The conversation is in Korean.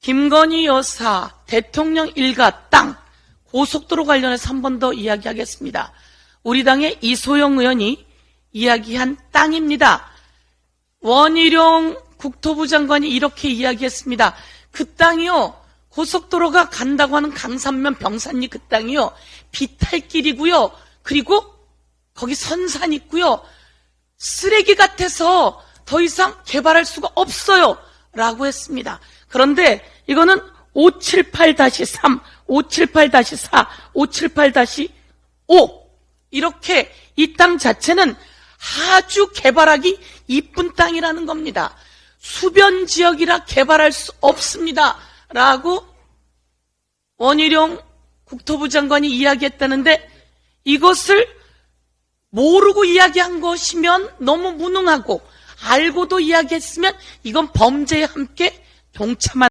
김건희 여사 대통령 일가 땅 고속도로 관련해서 한 번 더 이야기하겠습니다. 우리 당의 이소영 의원이 이야기한 땅입니다. 원희룡 국토부 장관이 이렇게 이야기했습니다. 그 땅이요. 고속도로가 간다고 하는 강산면 병산리 그 땅이요. 비탈길이고요. 그리고 거기 선산 있고요. 쓰레기 같아서 더 이상 개발할 수가 없어요. 라고 했습니다. 그런데 이거는 578-3, 578-4, 578-5 이렇게 이 땅 자체는 아주 개발하기 이쁜 땅이라는 겁니다. 수변 지역이라 개발할 수 없습니다. 라고 원희룡 국토부 장관이 이야기했다는데 이것을 모르고 이야기한 것이면 너무 무능하고 알고도 이야기했으면 이건 범죄에 함께 동참한